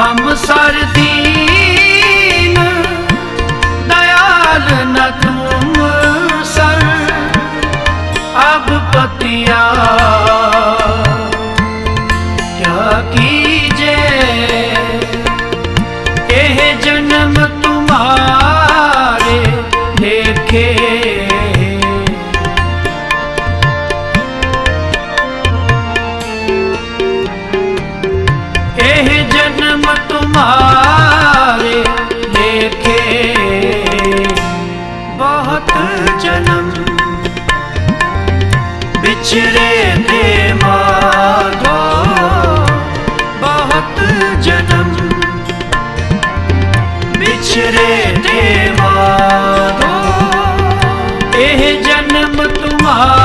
ਹਮ sir ਦੀਨ, ਦਇਆਲ ਨ ਤੁਮ sir ਅਬ ਪਤਿਆ। ਕਿਆ ਕੀਜੇ? ਇਹ ਜਨਮ ਤੁਮਾਰੇ ਦੇਖੇ। ਜਨਮ। ਵਿਛੜੇ ਤੇ ਬਹੁਤ ਜਨਮ। ਵਿਛੜੇ ਤੇ ਮਾਗੋ ਇਹ ਜਨਮ ਤੁਮਾਰਾ